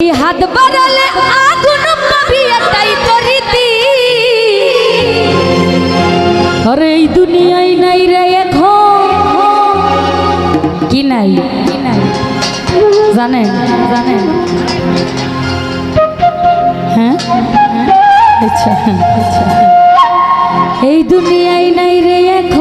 হাত বাড়ালে আগুন পাবি তো রীতি আরে এই দুনিয়ায় নাই রে এখন। কি নাই কি নাই? জানেন? জানেন? হ্যাঁ? আচ্ছা আচ্ছা। এই দুনিয়ায় নাই রে এখন।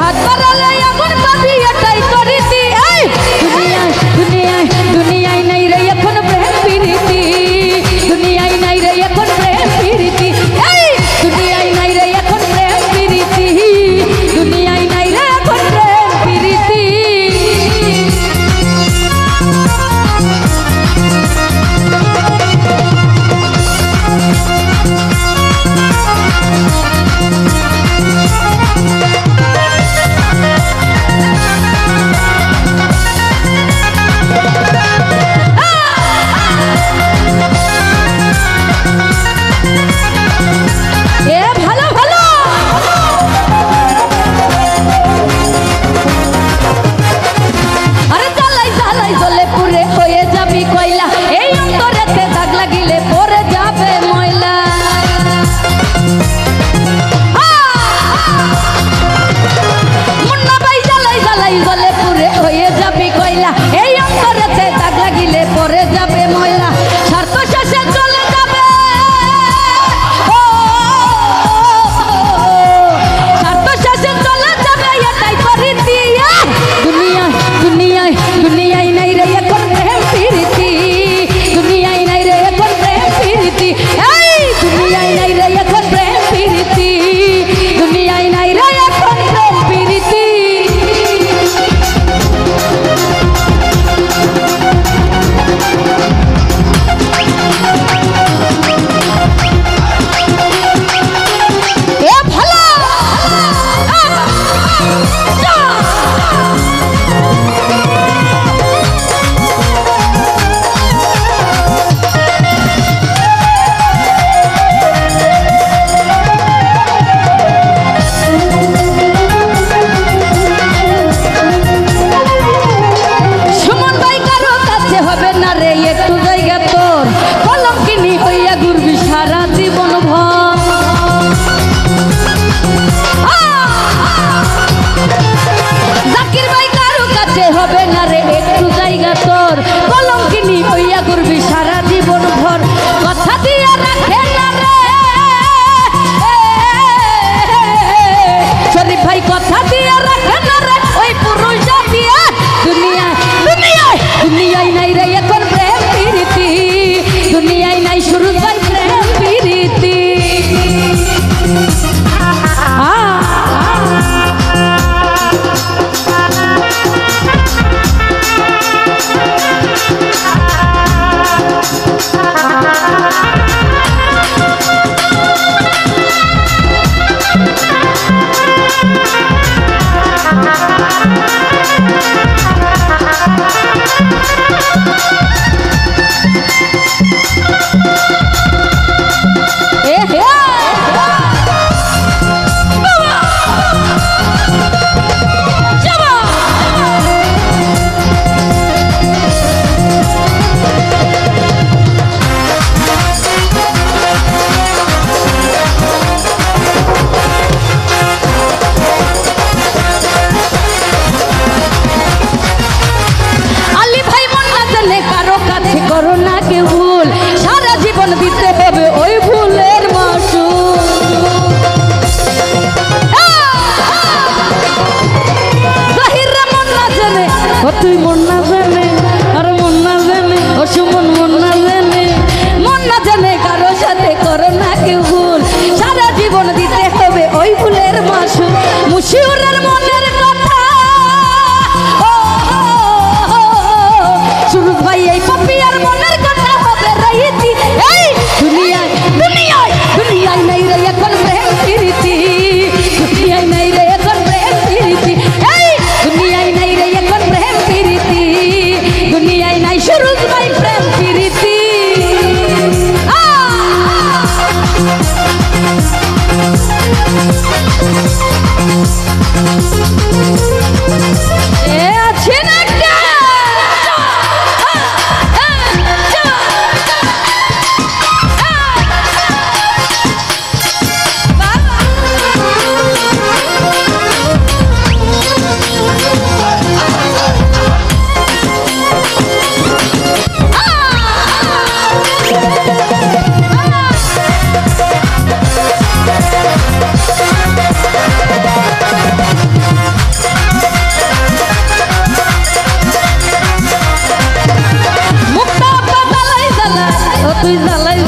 হাত লাগবে না রে একটু জায়গা তোর। কলঙ্কিনী হইয়া তুই জ্বালাই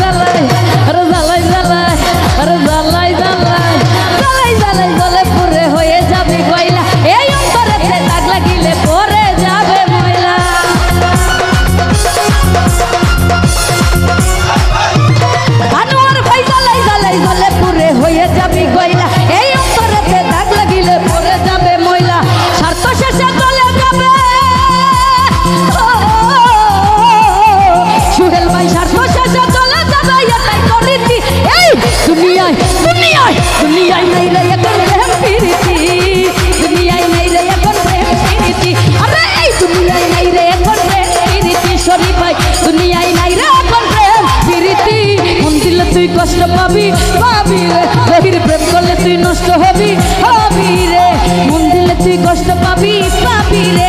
তুই কষ্ট পাবি পাবি রে। গভীর প্রেম করলে তুই নষ্ট হবি হবি রে। মন দিলে তুই কষ্ট পাবি পাবি রে।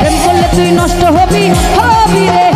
প্রেম করলে তুই নষ্ট হবি হবি রে।